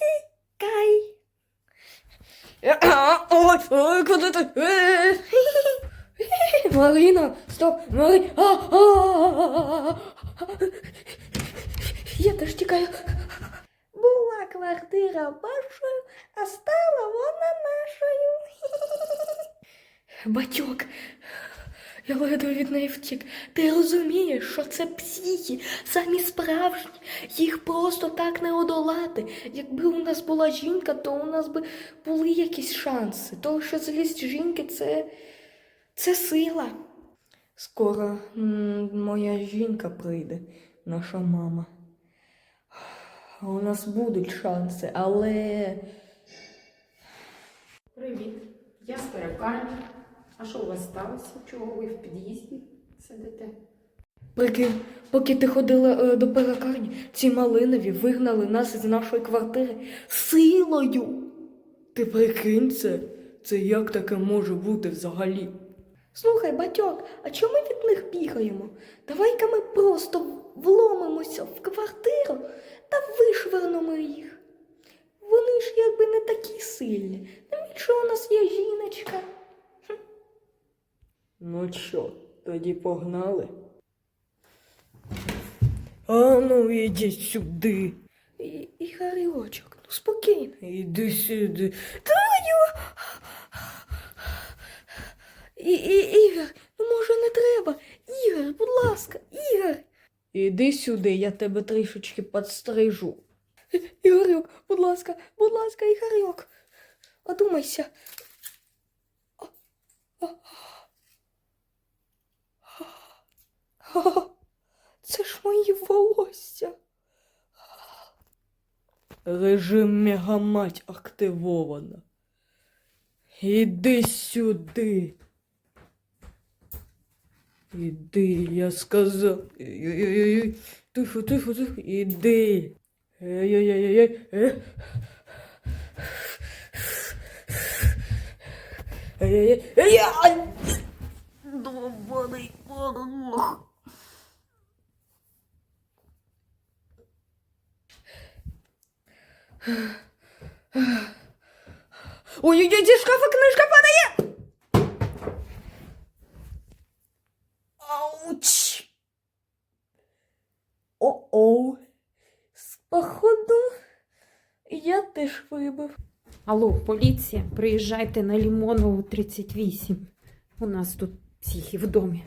Тікай. Ой, ой, куди ти? Марина, стоп, Марина. А, а, а. Я теж тікаю. Була квартира вашою, а стала вона нашою. Батьок, я ледве від неї втік. Ти розумієш, що це психі, самі справжні. Їх просто так не одолати. Якби у нас була жінка, то у нас би були якісь шанси. Тому що злість жінки це, це сила. Скоро моя жінка прийде, наша мама. У нас будуть шанси, але. Привіт, я з перукарні. А що у вас сталося? Чого ви в під'їзді сидите? Прикинь, поки ти ходила е, до перекарні, ці малинові вигнали нас із нашої квартири силою. Ти прикинь це? Це як таке може бути взагалі? Слухай, батьок, а чому ми від них бігаємо? Давай-ка ми просто вломимося в квартиру та вишвернемо їх. Вони ж якби не такі сильні. Навіщо у нас є жіночка? Ну що, тоді погнали? А ну іди сюди. І, Ігорючок, ну спокійно. Іди сюди. Твою. І, і, Ігор, ну може не треба. Ігор, будь ласка, Ігор. Іди сюди, я тебе трішечки підстрижу. Ігорюк, будь ласка, будь ласка, Ігорюк. Одумайся. Це Режим мегамать активовано. Іди сюди. Іди, я сказав. Тихо, тихо, тихо. Іди. Ей-ей-ей-ей. Ей-ей-ей. Ей-ай! Довбаний Ой-ой-ой, зі шкафа книжка падає! Ауч! О-оу. Походу, я теж вибив. Алло, поліція, приїжджайте на Лімонову 38. У нас тут психи в домі.